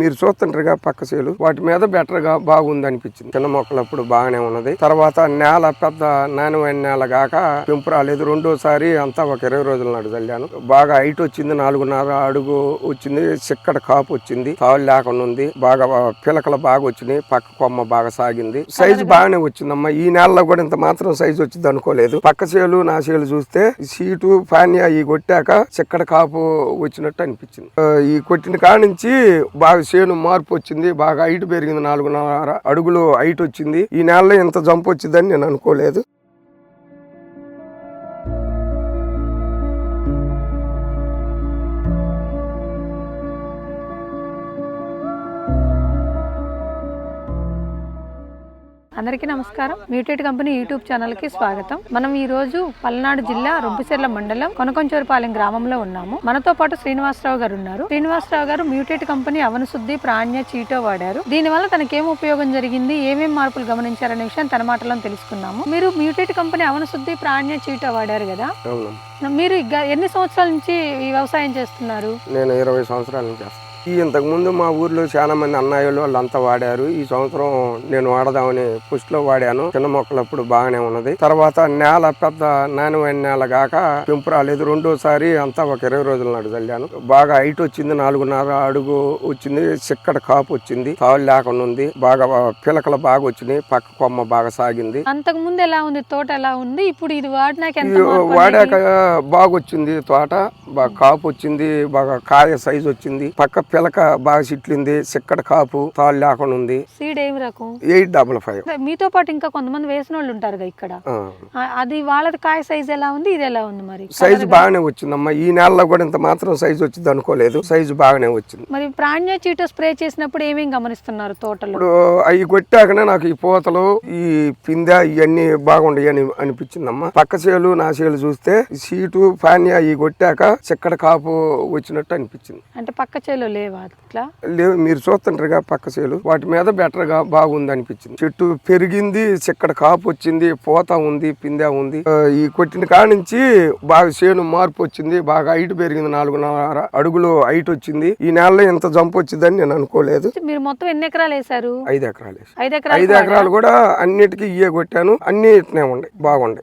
మీరు చూస్తుంటారుగా పక్క చేలు వాటి మీద బెటర్గా బాగుంది అనిపించింది చిన్న మొక్కలప్పుడు బాగానే ఉన్నది. తర్వాత నేల పెద్ద నాణ్యమైన నేల గాక పెంపు రాలేదు. రెండోసారి అంతా ఒక ఇరవై రోజుల నాడు చల్లాను. బాగా హైట్ వచ్చింది. నాలుగున్నర అడుగు వచ్చింది. చిక్కడ కాపు వచ్చింది. తావులు లేకుండా ఉంది. బాగా పిలకలు బాగా వచ్చినాయి. పక్క కొమ్మ బాగా సాగింది. సైజు బాగానే వచ్చిందమ్మా. ఈ నెలలో కూడా ఇంత మాత్రం సైజు వచ్చింది అనుకోలేదు. పక్క చేలు నా చేలు చూస్తే సీటు పాన్యా ఈ కొట్టాక చిక్కడ కాపు వచ్చినట్టు అనిపించింది. ఈ కొట్టిన కాడ నుంచి బాగా చేను మార్పు వచ్చింది బాగా హైట్ పెరిగింది నాలుగున్నర అడుగులు హైట్ వచ్చింది. ఈ నెలలో ఇంత జంప్ వచ్చిందని నేను అనుకోలేదు. అందరికీ నమస్కారం. మ్యూటెడ్ కంపెనీ యూట్యూబ్ ఛానల్కి స్వాగతం. మనం ఈ రోజు పల్నాడు జిల్లా రొంపిచెర్ల మండలం కొనకొంచూరుపాలెం గ్రామంలో ఉన్నాము. మనతో పాటు శ్రీనివాసరావు గారు ఉన్నారు. శ్రీనివాసరావు గారు మ్యూటెడ్ కంపెనీ అవనశుద్ధి ప్రాణ్య చీటో వాడారు. దీనివల్ల తనకి ఏం ఉపయోగం జరిగింది? ఏమేం మార్పులు గమనించారనే విషయం తన మాటలో తెలుసుకున్నాము మీరు మ్యూటెడ్ కంపెనీ అవనశుద్ధి ప్రాణ్య చీటో వాడారు కదా? మీరు ఎన్ని సంవత్సరాల నుంచి ఈ వ్యవసాయం చేస్తున్నారు? నేను ఇరవై సంవత్సరాల నుంచి చేస్తాను ఈ ఇంతకు ముందు మా ఊర్లో చాలా మంది అన్నయ్యలు వాళ్ళంతా వాడారు. ఈ సంవత్సరం నేను వాడదామని పుష్టిలో వాడాను. చిన్న మొక్కలప్పుడు బాగానే ఉన్నది. తర్వాత నేల పెద్ద నాణ్యమైన నేల గాక పెంపు రాలేదు. రెండోసారి అంతా ఒక ఇరవై రోజుల నాడు చల్లాను. బాగా హైట్ వచ్చింది. నాలుగున్నర అడుగు వచ్చింది. చిక్కడ కాపు వచ్చింది. తాళ్ళు లేకుండా ఉంది. బాగా పిలకలు బాగా వచ్చినాయి. పక్క కొమ్మ బాగా సాగింది. అంతకు ముందు ఎలా ఉంది? తోట ఎలా ఉంది? ఇప్పుడు ఇది వాడినాక వాడాక బాగా వచ్చింది తోట. బాగా కాపు వచ్చింది. బాగా కాయ సైజ్ వచ్చింది. పక్క పిలక బాగా చిట్లింది చిక్కడ కాపు తాళ్ళు లేకుండా ఉంది. సీడ్ ఏం రకం? Eight double five. మీతో పాటు ఇంకా కొంతమంది వేసిన వాళ్ళు ఉంటారు ఇక్కడ అది వాళ్ళది కాయ సైజ్ ఎలా ఉంది? ఇది ఎలా ఉంది మరి? సైజు బాగానే వచ్చిందమ్మా. ఈ నెలలో కూడా ఇంత మాత్రం సైజు వచ్చింది అనుకోలేదు. సైజు బాగానే వచ్చింది. మరి ప్రాణ్య చీటో స్ప్రే చేసినప్పుడు ఏమేం గమనిస్తున్నారు తోటలో? అవి కొట్టాకనే నాకు ఈ పూతలు ఈ పిందె ఇవన్నీ బాగుండయి అని అనిపించిందమ్మా. పక్క చేలు నా చేలు చూస్తే సీటు పాన్యా ఈ కొట్టాక చిక్కడ కాపు వచ్చినట్టు అనిపించింది. అంటే పక్క చేలో లేవా అట్లా లేవు మీరు చూస్తుంటారుగా పక్క చేలు వాటి మీద బెటర్గా బాగుంది అనిపించింది చెట్టు పెరిగింది చిక్కడ కాపు వచ్చింది పూత ఉంది పిందె ఉంది. ఈ కొట్టిన కాడ నుంచి బాగా చేను మార్పు వచ్చింది బాగా హైట్ పెరిగింది నాలుగున్నర అడుగులు హైట్ వచ్చింది. ఈ నెలలో ఇంత జంప్ వచ్చిందని నేను అనుకోలేదు. మీరు మొత్తం ఎన్ని ఎకరాలు వేశారు? ఐదు ఎకరాలు. ఐదు ఎకరాలు ఐదు ఎకరాలు కూడా అన్నిటికీ ఇయ్యే కొట్టాను అన్ని ఇట్నే ఉండే బాగుండే.